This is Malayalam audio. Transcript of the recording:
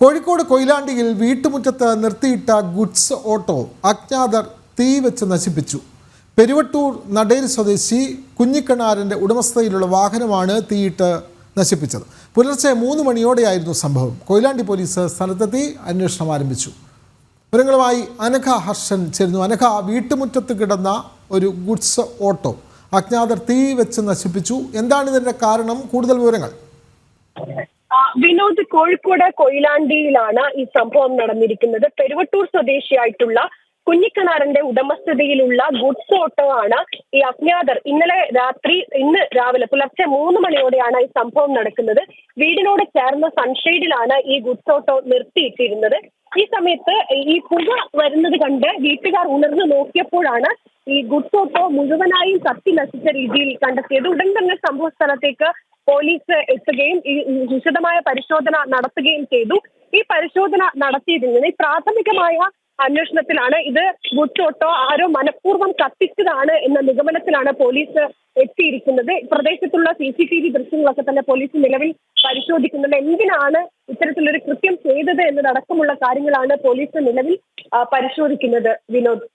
കോഴിക്കോട് കൊയിലാണ്ടിയിൽ വീട്ടുമുറ്റത്ത് നിർത്തിയിട്ട ഗുഡ്സ് ഓട്ടോ അജ്ഞാതർ തീ വെച്ച് നശിപ്പിച്ചു. പെരുവട്ടൂർ നടേരി സ്വദേശി കുഞ്ഞിക്കണാരന്റെ ഉടമസ്ഥതയിലുള്ള വാഹനമാണ് തീയിട്ട് നശിപ്പിച്ചത്. പുലർച്ചെ മൂന്ന് മണിയോടെയായിരുന്നു സംഭവം. കൊയിലാണ്ടി പോലീസ് സ്ഥലത്തെത്തി അന്വേഷണം ആരംഭിച്ചു. വിവരങ്ങളുമായി അനഘ ഹർഷൻ ചേരുന്നു. അനഘ വീട്ടുമുറ്റത്ത് കിടന്ന ഒരു ഗുഡ്സ് ഓട്ടോ അജ്ഞാതർ തീ വെച്ച് നശിപ്പിച്ചു. എന്താണ് ഇതിന്റെ കാരണം? കൂടുതൽ വിവരങ്ങൾ. വിനോദ് കോഴിക്കോട് കൊയിലാണ്ടിയിലാണ് ഈ സംഭവം നടന്നിരിക്കുന്നത്. പെരുവട്ടൂർ സ്വദേശിയായിട്ടുള്ള കുഞ്ഞിക്കണാറിന്റെ ഉടമസ്ഥതയിലുള്ള ഗുഡ്സ് ഓട്ടോ ആണ് ഈ അജ്ഞാതർ ഇന്നലെ രാത്രി ഇന്ന് രാവിലെ പുലർച്ചെ മൂന്ന് മണിയോടെയാണ് ഈ സംഭവം നടക്കുന്നത്. വീടിനോട് ചേർന്ന സൺഷെയ്ഡിലാണ് ഈ ഗുഡ്സ് ഓട്ടോ നിർത്തിയിട്ടിരുന്നത്. ഈ സമയത്ത് ഈ പുക വരുന്നത് കണ്ട് വീട്ടുകാർ ഉണർന്നു നോക്കിയപ്പോഴാണ് ഈ ഗുഡ്സ് ഓട്ടോ മുഴുവനായും കത്തി നശിച്ച രീതിയിൽ കണ്ടെത്തിയത്. ഉടൻ തന്നെ സംഭവ സ്ഥലത്തേക്ക് പോലീസ് എത്തുകയും ഈ വിശദമായ പരിശോധന നടത്തുകയും ചെയ്തു. ഈ പരിശോധന ഈ പ്രാഥമികമായ അന്വേഷണത്തിലാണ് ഇത് ഗുഡ്സ് ഓട്ടോ ആരോ മനഃപൂർവം കത്തിച്ചതാണ് എന്ന നിഗമനത്തിലാണ് പോലീസ് എത്തിയിരിക്കുന്നത്. പ്രദേശത്തുള്ള സി സി ടി വി ദൃശ്യങ്ങളൊക്കെ തന്നെ പോലീസ് നിലവിൽ പരിശോധിക്കുന്നുണ്ട്. എന്തിനാണ് ഇത്തരത്തിലൊരു കൃത്യം ചെയ്തത് എന്നതടക്കമുള്ള കാര്യങ്ങളാണ് പോലീസ് നിലവിൽ പരിശോധിക്കുന്നത് വിനോദ്?